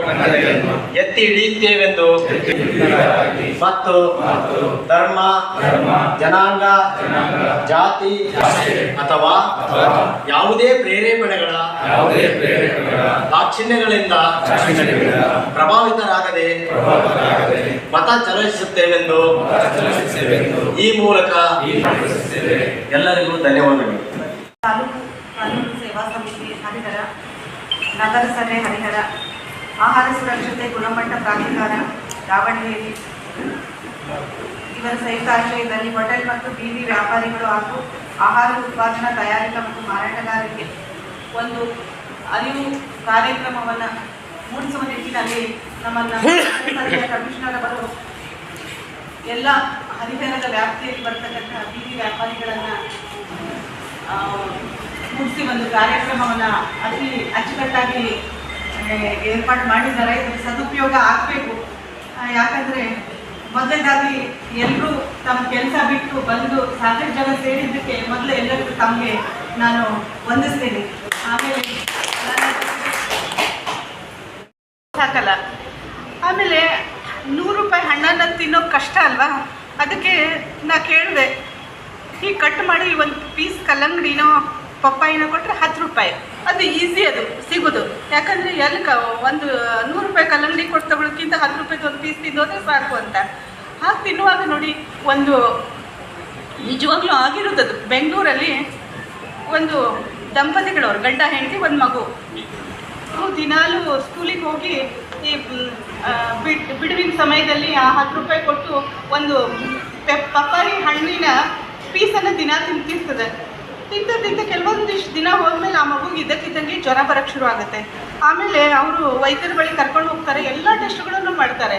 ಕನ್ನಡಿಯನ್ನು ಎತ್ತಿ ಹಿಡಿಯುತ್ತೇವೆಂದು ಮತ್ತು ಧರ್ಮ, ಜನಾಂಗ, ಜಾತಿ ಅಥವಾ ಯಾವುದೇ ಪ್ರೇರೇಪಣೆಗಳ ದಾಕ್ಷಿಣ್ಯಗಳಿಂದ ಪ್ರಭಾವಿತರಾಗದೆ ಮತ ಚಲಾಯಿಸುತ್ತೇವೆಂದು ಈ ಮೂಲಕ ಎಲ್ಲರಿಗೂ ಧನ್ಯವಾದಗಳು. ಸೇವಾ ಸಮಿತಿ ನಗರಸಭೆ ಹರಿಹರ. ಆಹಾರ ಸುರಕ್ಷತೆ ಗುಣಮಟ್ಟ ಪ್ರಾಧಿಕಾರ ದಾವಣಗೆರೆ. ಇವರ ಸಂಯುಕ್ತ ಆಶ್ರಯದಲ್ಲಿ ಹೋಟೆಲ್ ಮತ್ತು ಬೀದಿ ವ್ಯಾಪಾರಿಗಳು ಹಾಗೂ ಆಹಾರ ಉತ್ಪಾದನಾ ತಯಾರಿಕಾ ಮತ್ತು ಮಾರಾಟಗಾರಿಕೆ ಒಂದು ಅರಿವು ಕಾರ್ಯಕ್ರಮವನ್ನು ಮೂಡಿಸುವ ನಿಟ್ಟಿನಲ್ಲಿ ನಮ್ಮ ನಗರಸಭೆಯ ಕಮಿಷನರ್ ಅವರು ಎಲ್ಲ ಹರಿಹರದ ವ್ಯಾಪ್ತಿಯಲ್ಲಿ ಬರ್ತಕ್ಕಂಥ ಬೀದಿ ವ್ಯಾಪಾರಿಗಳನ್ನು ಆ, ಮೂಡಿಸಿ ಒಂದು ಕಾರ್ಯಕ್ರಮವನ್ನು ಅತಿ ಅಚ್ಚುಕಟ್ಟಾಗಿ ಏರ್ಪಾಡು ಮಾಡಿದ್ದಾರೆ. ಇದರ ಸದುಪಯೋಗ ಆಗಬೇಕು. ಯಾಕಂದರೆ ಮೊದಲನೇದಾಗಿ ಎಲ್ಲರೂ ತಮ್ಮ ಕೆಲಸ ಬಿಟ್ಟು ಬಂದು ಸಾಕಷ್ಟು ಜನ ಸೇರಿದ್ದಕ್ಕೆ ಮೊದಲು ಎಲ್ಲರಿಗೂ ತಮಗೆ ನಾನು ವಂದಿಸ್ತೇನೆ. ಆಮೇಲೆ ಸಾಕಲ್ಲ. ಆಮೇಲೆ ನೂರು ರೂಪಾಯಿ ಹಣ್ಣನ್ನು ತಿನ್ನೋದು ಕಷ್ಟ ಅಲ್ವಾ? ಅದಕ್ಕೆ ನಾ ಕೇಳಿದೆ. ಈ ಕಟ್ ಮಾಡಿ ಒಂದು ಪೀಸ್ ಕಲ್ಲಂಗಡಿನೋ ಪಪ್ಪಾಯಿನೋ ಕೊಟ್ಟರೆ ಹತ್ತು ರೂಪಾಯಿ. ಅದು ಈಸಿ ಅದು, ಸಿಗೋದು. ಯಾಕಂದರೆ ಎಲ್ಲಿ ಕ ಒಂದು ನೂರು ರೂಪಾಯಿ ಕಲ್ಲಂಗಡಿ ಕೊಟ್ಟು ತಗೊಳ್ಳೋಕ್ಕಿಂತ ಹತ್ತು ರೂಪಾಯಿದು ಒಂದು ಪೀಸ್ ತಿಂದೋದ್ರೆ ಸಾಕು ಅಂತ. ಹಾಗೆ ತಿನ್ನುವಾಗ ನೋಡಿ, ಒಂದು ನಿಜವಾಗ್ಲೂ ಆಗಿರೋದದು ಬೆಂಗಳೂರಲ್ಲಿ ಒಂದು ದಂಪತಿಗಳವ್ರು, ಗಂಡ, ಹೆಂಡತಿ, ಒಂದು ಮಗು. ದಿನಾಲು ಸ್ಕೂಲಿಗೆ ಹೋಗಿ ಈ ಬಿಡ್, ಬಿಡುವಿನ ಸಮಯದಲ್ಲಿ ಆ ಹತ್ತು ರೂಪಾಯಿ ಕೊಟ್ಟು ಒಂದು ಪೆಪ್ ಪಪ್ಪಾಯಿ ಹಣ್ಣಿನ ಪೀಸನ್ನು ದಿನ ತಿಂತಿರ್ತದೆ. ತಿಂತ ತಿಂತ ಕೆಲವೊಂದಿಷ್ಟು ದಿನ ಹೋದ್ಮೇಲೆ ಆ ಮಗುಗೆ ಇದ್ದಕ್ಕಿದ್ದಂಗೆ ಜ್ವರ ಬರೋಕ್ಕೆ ಶುರು ಆಗುತ್ತೆ. ಆಮೇಲೆ ಅವರು ವೈದ್ಯರ ಬಳಿ ಕರ್ಕೊಂಡು ಹೋಗ್ತಾರೆ. ಎಲ್ಲ ಟೆಸ್ಟ್ಗಳನ್ನು ಮಾಡ್ತಾರೆ.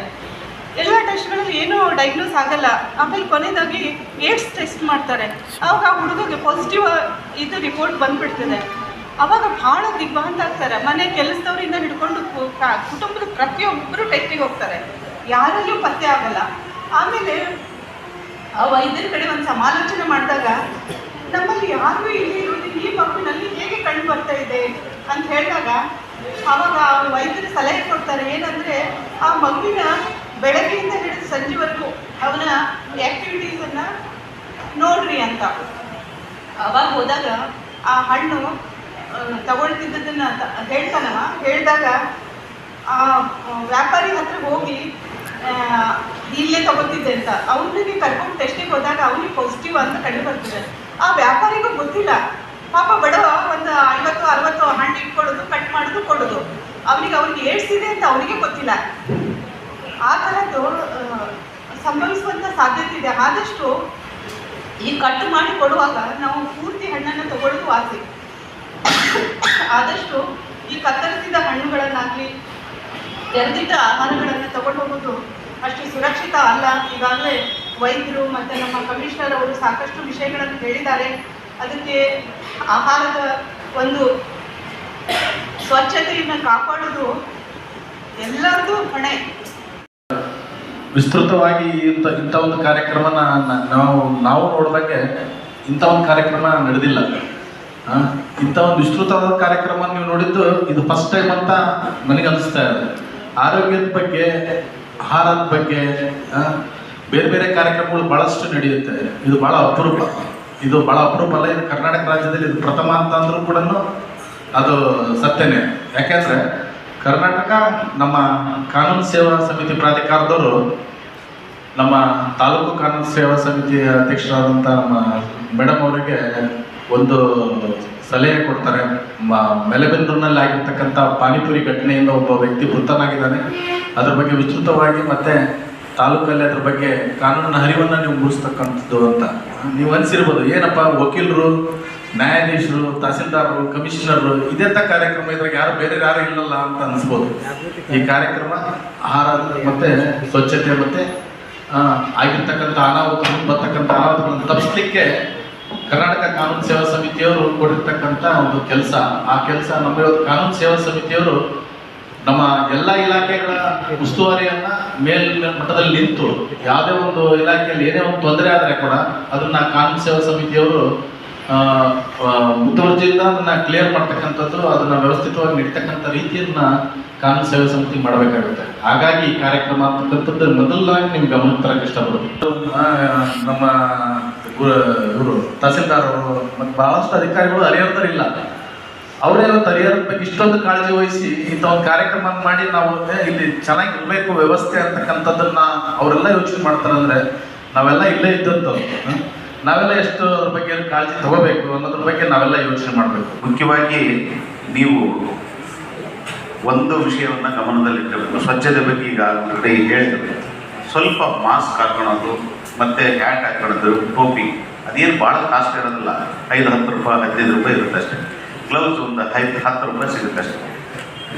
ಎಲ್ಲ ಟೆಸ್ಟ್ಗಳಲ್ಲಿ ಏನೂ ಡೈಗ್ನೋಸ್ ಆಗಲ್ಲ. ಆಮೇಲೆ ಕೊನೆಯದಾಗಿ ಏಡ್ಸ್ ಟೆಸ್ಟ್ ಮಾಡ್ತಾರೆ. ಅವಾಗ ಆ ಹುಡುಗಗೆ ಪಾಸಿಟಿವ್ ಇದು ರಿಪೋರ್ಟ್ ಬಂದ್ಬಿಡ್ತದೆ. ಅವಾಗ ಭಾಳ ದಿಗ್ಭಾಂತ ಆಗ್ತಾರೆ. ಮನೆ ಕೆಲಸದವರಿಂದ ಹಿಡ್ಕೊಂಡು ಕುಟುಂಬದ ಪ್ರತಿಯೊಬ್ಬರು ಟೆಸ್ಟಿಗೆ ಹೋಗ್ತಾರೆ. ಯಾರಲ್ಲೂ ಪತ್ತೆ ಆಗಲ್ಲ. ಆಮೇಲೆ ಆ ವೈದ್ಯರ ಕಡೆ ಒಂದು ಸಮಾಲೋಚನೆ ಮಾಡಿದಾಗ ನಮ್ಮಲ್ಲಿ ಯಾರಿಗೂ ಇಲ್ಲಿ ಈ ಮಗುವಿನಲ್ಲಿ ಹೇಗೆ ಕಂಡು ಬರ್ತಾ ಇದೆ ಅಂತ ಹೇಳಿದಾಗ ಅವಾಗ ಆ ವೈದ್ಯರು ಸಲಹೆ ಕೊಡ್ತಾರೆ, ಏನಂದರೆ ಆ ಮಗುವಿನ ಬೆಳಗ್ಗೆಯಿಂದ ಹಿಡಿದು ಸಂಜೆವರೆಗೂ ಅವನ ಆ್ಯಕ್ಟಿವಿಟೀಸನ್ನು ನೋಡ್ರಿ ಅಂತ. ಅವಾಗ ಹೋದಾಗ ಆ ಹಣ್ಣು ತಗೊಳ್ತಿದ್ದದನ್ನ ಹೇಳ್ತಾನವ. ಹೇಳಿದಾಗ ಆ ವ್ಯಾಪಾರಿ ಹತ್ರ ಹೋಗಿ ಇಲ್ಲೇ ತಗೋತಿದ್ದೆ ಅಂತ. ಅವನಿಗೆ ಕರ್ಕೊಂಡು ಟೆಸ್ಟಿಗೆ ಹೋದಾಗ ಅವನಿಗೆ ಪಾಸಿಟಿವ್ ಅಂತ ಕಂಡು ಬರ್ತದೆ. ಆ ವ್ಯಾಪಾರಿಗೂ ಗೊತ್ತಿಲ್ಲ. ಪಾಪ ಬಡವ ಒಂದು ಐವತ್ತು, ಅರವತ್ತು ಹಣ್ಣು ಇಟ್ಕೊಳ್ಳೋದು, ಕಟ್ ಮಾಡೋದು ಕೊಡೋದು ಅವನಿಗೆ ಅವ್ರಿಗೆ ಏಡ್ಸಿದೆ ಅಂತ ಅವನಿಗೆ ಗೊತ್ತಿಲ್ಲ. ಆ ಥರದ್ದು ಸಂಭವಿಸುವಂಥ ಸಾಧ್ಯತೆ ಇದೆ. ಆದಷ್ಟು ಈ ಕಟ್ ಮಾಡಿ ಕೊಡುವಾಗ ನಾವು ಪೂರ್ತಿ ಹಣ್ಣನ್ನು ತಗೊಳ್ಳೋದು ಆಸೆ. ಆದಷ್ಟು ಈ ಕತ್ತರಿಸಿದ ಹಣ್ಣುಗಳನ್ನಾಗಲಿ ಎರೆದಿಟ್ಟ ಆಹಾರಗಳನ್ನು ತಗೊಂಡು ಹೋಗೋದು ಅಷ್ಟು ಸುರಕ್ಷಿತ ಅಲ್ಲ. ಈಗಾಗಲೇ ವೈದ್ಯರು ಮತ್ತು ನಮ್ಮ ಕಮಿಷನರ್ ಅವರು ಸಾಕಷ್ಟು ವಿಷಯಗಳನ್ನು ಹೇಳಿದ್ದಾರೆ. ಅದಕ್ಕೆ ಆಹಾರದ ಒಂದು ಸ್ವಚ್ಛತೆಯನ್ನು ಕಾಪಾಡೋದು ಎಲ್ಲರದ್ದು ಹೊಣೆ. ವಿಸ್ತೃತವಾಗಿ ಇಂಥ ಇಂಥ ಒಂದು ಕಾರ್ಯಕ್ರಮನ ನಾವು ನಾವು ನೋಡಿದಾಗೆ ಇಂಥ ಒಂದು ಕಾರ್ಯಕ್ರಮ ನಡೆದಿಲ್ಲ. ಇಂಥ ಒಂದು ವಿಸ್ತೃತವಾದ ಕಾರ್ಯಕ್ರಮ ನೀವು ನೋಡಿದ್ದು ಇದು ಫಸ್ಟ್ ಟೈಮ್ ಅಂತ ನನಗೆ ಅನಿಸ್ತಾ ಇದೆ. ಆರೋಗ್ಯದ ಬಗ್ಗೆ ಆಹಾರದ ಬಗ್ಗೆ ಬೇರೆ ಬೇರೆ ಕಾರ್ಯಕ್ರಮಗಳು ಭಾಳಷ್ಟು ನಡೆಯುತ್ತೆ. ಇದು ಭಾಳ ಅಪರೂಪ. ಇದು ಭಾಳ ಅಪರೂಪ ಅಲ್ಲ, ಇದು ಕರ್ನಾಟಕ ರಾಜ್ಯದಲ್ಲಿ ಇದು ಪ್ರಥಮ ಅಂತ ಅಂದರೂ ಕೂಡ ಅದು ಸತ್ಯನೇ. ಯಾಕೆಂದ್ರೆ ಕರ್ನಾಟಕ ನಮ್ಮ ಕಾನೂನು ಸೇವಾ ಸಮಿತಿ ಪ್ರಾಧಿಕಾರದವರು, ನಮ್ಮ ತಾಲೂಕು ಕಾನೂನು ಸೇವಾ ಸಮಿತಿಯ ಅಧ್ಯಕ್ಷರಾದಂಥ ನಮ್ಮ ಮೇಡಮ್ ಅವರಿಗೆ ಒಂದು ಸಲಹೆ ಕೊಡ್ತಾರೆ. ಮ- ಮೆಲೆಬೆನ್ನೂರಿನಲ್ಲಿ ಆಗಿರ್ತಕ್ಕಂಥ ಪಾನಿಪುರಿ ಘಟನೆಯಿಂದ ಒಬ್ಬ ವ್ಯಕ್ತಿ ಮೃತನಾಗಿದ್ದಾನೆ. ಅದ್ರ ಬಗ್ಗೆ ವಿಸ್ತೃತವಾಗಿ ಮತ್ತೆ ತಾಲೂಕಲ್ಲಿ ಅದ್ರ ಬಗ್ಗೆ ಕಾನೂನಿನ ಹರಿವನ್ನು ನೀವು ಮೂಡಿಸ್ತಕ್ಕಂಥದ್ದು ಅಂತ. ನೀವು ಅನಿಸಿರ್ಬೋದು, ಏನಪ್ಪ ವಕೀಲರು, ನ್ಯಾಯಾಧೀಶರು, ತಹಸೀಲ್ದಾರರು ಕಮಿಷನರು ಇದೆಂಥ ಕಾರ್ಯಕ್ರಮ ಇದ್ರಾಗ ಯಾರು ಬೇರೆ ಯಾರು ಇಲ್ಲಲ್ಲ ಅಂತ ಅನಿಸ್ಬೋದು. ಈ ಕಾರ್ಯಕ್ರಮ ಆಹಾರ ಮತ್ತೆ ಸ್ವಚ್ಛತೆ ಮತ್ತೆ ಆಗಿರ್ತಕ್ಕಂಥ ಅನಾಹುತ ಬರ್ತಕ್ಕಂಥ ಅನಾಹುತಗಳನ್ನು ತಪ್ಪಿಸ್ಲಿಕ್ಕೆ ಕರ್ನಾಟಕ ಕಾನೂನು ಸೇವಾ ಸಮಿತಿಯವರು ಕೊಟ್ಟಿರ್ತಕ್ಕಂಥ ಒಂದು ಕೆಲಸ, ಆ ಕೆಲಸ ನಮ್ಮ ಕಾನೂನು ಸೇವಾ ಸಮಿತಿಯವರು ನಮ್ಮ ಎಲ್ಲ ಇಲಾಖೆಗಳ ಉಸ್ತುವಾರಿಯನ್ನ ಮೇಲ್ ಮಟ್ಟದಲ್ಲಿ ನಿಂತು, ಯಾವುದೇ ಒಂದು ಇಲಾಖೆಯಲ್ಲಿ ಏನೇ ಒಂದು ತೊಂದರೆ ಆದರೆ ಕೂಡ ಅದನ್ನ ಕಾನೂನು ಸೇವಾ ಸಮಿತಿಯವರು ಮುತುವರ್ಜಿಯಿಂದ ಅದನ್ನ ಕ್ಲಿಯರ್ ಮಾಡ್ತಕ್ಕಂಥದ್ದು, ಅದನ್ನ ವ್ಯವಸ್ಥಿತವಾಗಿ ನೀಡ್ತಕ್ಕಂಥ ರೀತಿಯನ್ನ ಕಾನೂನು ಸೇವಾ ಸಮಿತಿ ಮಾಡಬೇಕಾಗುತ್ತೆ. ಹಾಗಾಗಿ ಈ ಕಾರ್ಯಕ್ರಮ ಅಂತಕ್ಕಂಥದ್ದು ಮೊದಲಾಗಿ ನಿಮ್ಗೆ ಗಮನಕ್ಕೆ ತರಕ್ಕೆ ಇಷ್ಟಪಡುತ್ತೆ ನಮ್ಮ ಇವರು ತಹಸೀಲ್ದಾರ್ ಅವರು, ಮತ್ತು ಬಹಳಷ್ಟು ಅಧಿಕಾರಿಗಳು ಹರಿಹರದರಿಲ್ಲ ಅವರೇ ಇವತ್ತು ಹರಿಹರದ ಬಗ್ಗೆ ಇಷ್ಟೊಂದು ಕಾಳಜಿ ವಹಿಸಿ ಇಂಥ ಒಂದು ಕಾರ್ಯಕ್ರಮ ಮಾಡಿ ನಾವು ಇಲ್ಲಿ ಚೆನ್ನಾಗಿ ಇರಬೇಕು ವ್ಯವಸ್ಥೆ ಅಂತಕ್ಕಂಥದ್ದನ್ನ ಅವರೆಲ್ಲ ಯೋಚನೆ ಮಾಡ್ತಾರೆ ಅಂದ್ರೆ ನಾವೆಲ್ಲ ಇಲ್ಲೇ ಇದ್ದಂತ ನಾವೆಲ್ಲ ಎಷ್ಟು ಅದ್ರ ಬಗ್ಗೆ ಕಾಳಜಿ ತಗೋಬೇಕು ಅನ್ನೋದ್ರ ಬಗ್ಗೆ ನಾವೆಲ್ಲ ಯೋಚನೆ ಮಾಡಬೇಕು. ಮುಖ್ಯವಾಗಿ ನೀವು ಒಂದು ವಿಷಯವನ್ನು ಗಮನದಲ್ಲಿಟ್ಟಬೇಕು ಸ್ವಚ್ಛತೆ ಬಗ್ಗೆ ಈಗ ಕಡೆ ಸ್ವಲ್ಪ ಮಾಸ್ಕ್ ಹಾಕೊಳ್ಳೋದು ಮತ್ತು ಹ್ಯಾಟ್ ಹಾಕೊಳ್ಳೋದು ಟೋಪಿ. ಅದೇನು ಭಾಳ ಕಾಸ್ಟ್ ಇರೋದಿಲ್ಲ. ಐದು ಹತ್ತು ರೂಪಾಯಿ, ಹದಿನೈದು ರೂಪಾಯಿ ಇರುತ್ತೆ ಅಷ್ಟೇ. ಗ್ಲೌಸ್ ಒಂದು ಐದು ಹತ್ತು ರೂಪಾಯಿ ಸಿಗುತ್ತೆ ಅಷ್ಟೇ.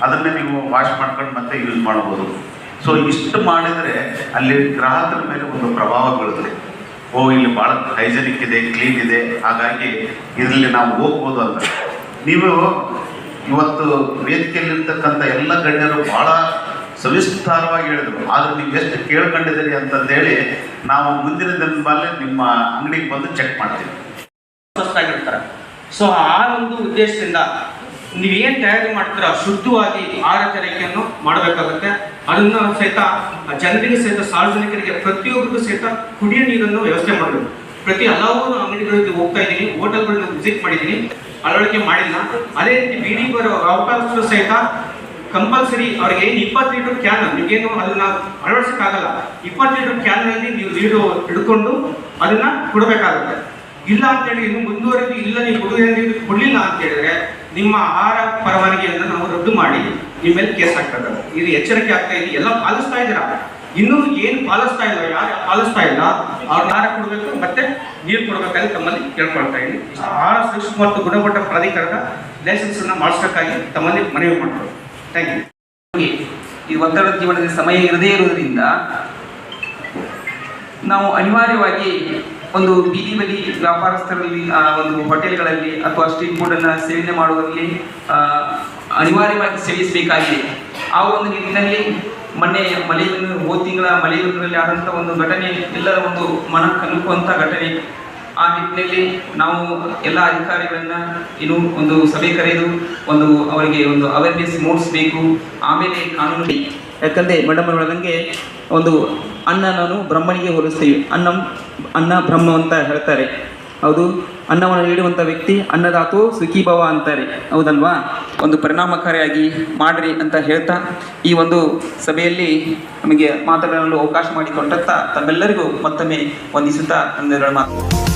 ಅದನ್ನೇ ನೀವು ವಾಶ್ ಮಾಡ್ಕೊಂಡು ಮತ್ತೆ ಯೂಸ್ ಮಾಡ್ಬೋದು. ಸೊ ಇಷ್ಟು ಮಾಡಿದರೆ ಅಲ್ಲಿ ಗ್ರಾಹಕರ ಮೇಲೆ ಒಂದು ಪ್ರಭಾವ ಬೀಳುತ್ತೆ. ಓ, ಇಲ್ಲಿ ಭಾಳ ಹೈಜೆನಿಕ್ ಇದೆ ಕ್ಲೀನ್ ಇದೆ. ಹಾಗಾಗಿ ಇದರಲ್ಲಿ ನಾವು ಹೋಗ್ಬೋದು ಅಂತ. ನೀವು ಇವತ್ತು ವೇದಿಕೆಯಲ್ಲಿರ್ತಕ್ಕಂಥ ಎಲ್ಲ ಗಣ್ಯರು ಭಾಳ ಸವಿಸ್ತಾರವಾಗಿ ಹೇಳಿದರು. ಆದರೆ ನೀವು ಎಷ್ಟು ಕೇಳ್ಕೊಂಡಿದ್ದೀರಿ ಅಂತಂದೇಳಿ ನಾವು ಮುಂದಿನ ದಿನದಲ್ಲೇ ನಿಮ್ಮ ಅಂಗಡಿಗೆ ಬಂದು ಚೆಕ್ ಮಾಡ್ತೀವಿ. ಸ್ವಸ್ಥರಾಗಿರ್ತಾರೆ. ಸೊ ಆ ಒಂದು ಉದ್ದೇಶದಿಂದ ನೀವೇನು ತಯಾರಿ ಮಾಡ್ತೀರಾ? ಶುದ್ಧವಾಗಿ ಆಹಾರ ತಯಾರಿಕೆಯನ್ನು ಮಾಡಬೇಕಾಗುತ್ತೆ. ಅದನ್ನು ಸಹಿತ ಜನರಿಗೆ ಸಹಿತ, ಸಾರ್ವಜನಿಕರಿಗೆ ಪ್ರತಿಯೊಬ್ಬರಿಗೂ ಸಹಿತ ಕುಡಿಯೋ ನೀರನ್ನು ವ್ಯವಸ್ಥೆ ಮಾಡಬೇಕು. ಪ್ರತಿ ಹಲವಾರು ಅಂಗಡಿಗಳಿಗೆ ಹೋಗ್ತಾ ಇದ್ದೀನಿ. ಹೋಟೆಲ್ಗಳನ್ನ ವಿಸಿಟ್ ಮಾಡಿದ್ದೀನಿ. ಅಳವಡಿಕೆ ಮಾಡಿಲ್ಲ. ಅದೇ ರೀತಿ ಬೀಡಿ ಬರೋ ಅವಕಾಶಗಳು ಸಹಿತ ಕಂಪಲ್ಸರಿ ಅವ್ರಿಗೆ ಏನು ಇಪ್ಪತ್ತು ಲೀಟರ್ ಕ್ಯಾನ್ ನಿಮಗೇನು ಅದನ್ನ ಅಳವಡಿಸಕ್ಕಾಗಲ್ಲ. ಇಪ್ಪತ್ತು ಲೀಟರ್ ಕ್ಯಾನ್ನಲ್ಲಿ ನೀವು ನೀರು ಹಿಡ್ಕೊಂಡು ಅದನ್ನ ಕೊಡಬೇಕಾಗುತ್ತೆ. ಇಲ್ಲ ಅಂತೇಳಿ ಇನ್ನು ಮುಂದುವರೆದು ಇಲ್ಲ, ನೀವು ಕೊಡುಗೆ ಕೊಡಲಿಲ್ಲ ಅಂತ ಹೇಳಿದ್ರೆ ನಿಮ್ಮ ಆಹಾರ ಪರವಾನಗಿಯನ್ನು ನಾವು ರದ್ದು ಮಾಡಿ ನಿಮ್ಮ ಮೇಲೆ ಕೇಸ್ ಹಾಕ್ತದೆ ಇದು ಎಚ್ಚರಿಕೆ ಆಗ್ತಾ ಇದೆ. ಎಲ್ಲ ಪಾಲಿಸ್ತಾ ಇದ್ದೀರಾ? ಇನ್ನೂ ಏನು ಪಾಲಿಸ್ತಾ ಇಲ್ಲ, ಯಾರು ಪಾಲಿಸ್ತಾ ಇಲ್ಲ ಅವ್ರ ಆಹಾರ ಕೊಡಬೇಕು ಮತ್ತೆ ನೀರು ಕೊಡಬೇಕಾಗಿ ತಮ್ಮಲ್ಲಿ ಕೇಳ್ಕೊಳ್ತಾ ಇದ್ದೀನಿ. ಆಹಾರ ಸೂಕ್ಷ್ಮ ಮತ್ತು ಗುಣಮಟ್ಟ ಪ್ರಾಧಿಕಾರದ ಲೈಸೆನ್ಸ್ ಅನ್ನು ಮಾಡಿಸ್ಬೇಕಾಗಿ ತಮ್ಮಲ್ಲಿ ಮನವಿ ಮಾಡ್ತಾರೆ ಈ ಒತ್ತಡದ ಜೀವನದಲ್ಲಿ ಸಮಯ ಇರದೇ ಇರುವುದರಿಂದ ನಾವು ಅನಿವಾರ್ಯವಾಗಿ ಒಂದು ಬೀದಿ ಬದಿ ವ್ಯಾಪಾರಸ್ಥರಲ್ಲಿ ಒಂದು ಹೋಟೆಲ್ಗಳಲ್ಲಿ ಅಥವಾ ಸ್ಟ್ರೀಟ್ ಫುಡನ್ನು ಸೇವನೆ ಮಾಡುವಲ್ಲಿ ಅನಿವಾರ್ಯವಾಗಿ ಸೇವಿಸಬೇಕಾಗಿದೆ. ಆ ಒಂದು ನಿಟ್ಟಿನಲ್ಲಿ ಮೊನ್ನೆ ಮಲೆಯೂರಿನ ಹೋದ ತಿಂಗಳ ಮಲೆಯೂರಿನಲ್ಲಿ ಆದಂಥ ಒಂದು ಘಟನೆ, ಎಲ್ಲರ ಒಂದು ಮನ ಕಲುಕುವಂಥ ಘಟನೆ. ಆ ನಿಟ್ಟಿನಲ್ಲಿ ನಾವು ಎಲ್ಲ ಅಧಿಕಾರಿಗಳನ್ನ ಇನ್ನು ಒಂದು ಸಭೆ ಕರೆದು ಒಂದು ಅವರಿಗೆ ಒಂದು ಅವೇರ್ನೆಸ್ ಮೂಡಿಸ್ಬೇಕು. ಆಮೇಲೆ ಕಾನೂನು ಯಾಕಂದರೆ ಮೇಡಮ್ ಹೇಳಿದಂಗೆ ಒಂದು ಅನ್ನ ನಾನು ಬ್ರಹ್ಮನಿಗೆ ಹೋಲಿಸ್ತೀವಿ. ಅನ್ನ ಅನ್ನ ಬ್ರಹ್ಮ ಅಂತ ಹೇಳ್ತಾರೆ. ಹೌದು? ಅನ್ನವನ್ನು ನೀಡುವಂಥ ವ್ಯಕ್ತಿ ಅನ್ನದಾತು ಸುಖಿ ಭವ ಅಂತಾರೆ. ಹೌದಲ್ವಾ? ಒಂದು ಪರಿಣಾಮಕಾರಿಯಾಗಿ ಮಾಡ್ರಿ ಅಂತ ಹೇಳ್ತಾ ಈ ಒಂದು ಸಭೆಯಲ್ಲಿ ನಮಗೆ ಮಾತನಾಡಲು ಅವಕಾಶ ಮಾಡಿಕೊಟ್ಟಂತ ತಮ್ಮೆಲ್ಲರಿಗೂ ಮತ್ತೊಮ್ಮೆ ವಂದಿಸುತ್ತಾ ಮಾತು.